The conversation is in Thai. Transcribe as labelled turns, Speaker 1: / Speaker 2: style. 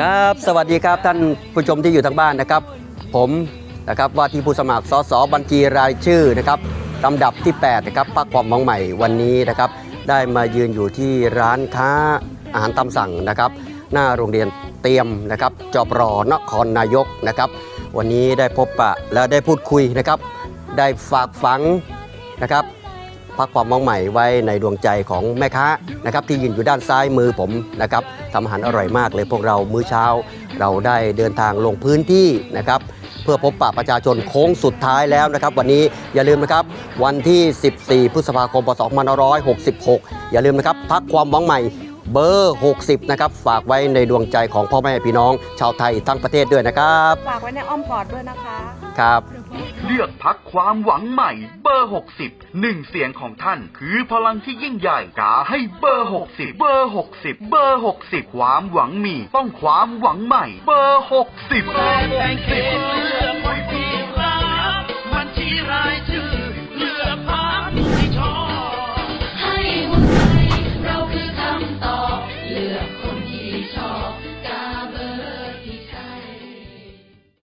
Speaker 1: ครับ สวัสดีครับท่านผู้ชมที่อยู่ทางบ้านนะครับ ผมนะครับว่าที่ผู้สมัครสสบัญชีรายชื่อนะครับลำดับที่8นะครับพักความหวังใหม่วันนี้นะครับ ได้มายืนอยู่ที่ร้านค้าอาหารตามสั่งนะครับ หน้าโรงเรียนเตรียมนะครับจอบรอนครนายกนะครับ วันนี้ได้พบปะและได้พูดคุยนะครับ ได้ฝากฝังนะครับ พักความมองใหม่ไว้ในดวงใจของแม่ค้านะครับที่ยืนอยู่ด้านซ้ายมือผมนะครับทำอาหารอร่อยมากเลยพวกเรามื้อเช้า เราได้เดินทางลงพื้นที่นะครับเพื่อพบปะประชาชนโค้งสุดท้ายแล้วนะครับ วันนี้อย่าลืมนะครับวันที่ 14 พฤษภาคมพศ2566 อย่าลืมนะครับพักความหวังใหม่เบอร์ 60 นะครับ ฝากไว้ในดวงใจของพ่อแม่พี่น้องชาวไทยทั้งประเทศด้วยนะครับ
Speaker 2: ฝากไว้ในอ้อมกอดด้วยนะคะ
Speaker 1: ครับ
Speaker 3: เลือกพักความหวังใหม่ เบอร์ 60หนึ่งเสียงของท่าน คือพลังที่ยิ่งใหญ่กาให้เบอร์ 60 เบอร์ 60 เบอร์ 60 ความหวังมี ต้องความหวังใหม่ เบอร์ 60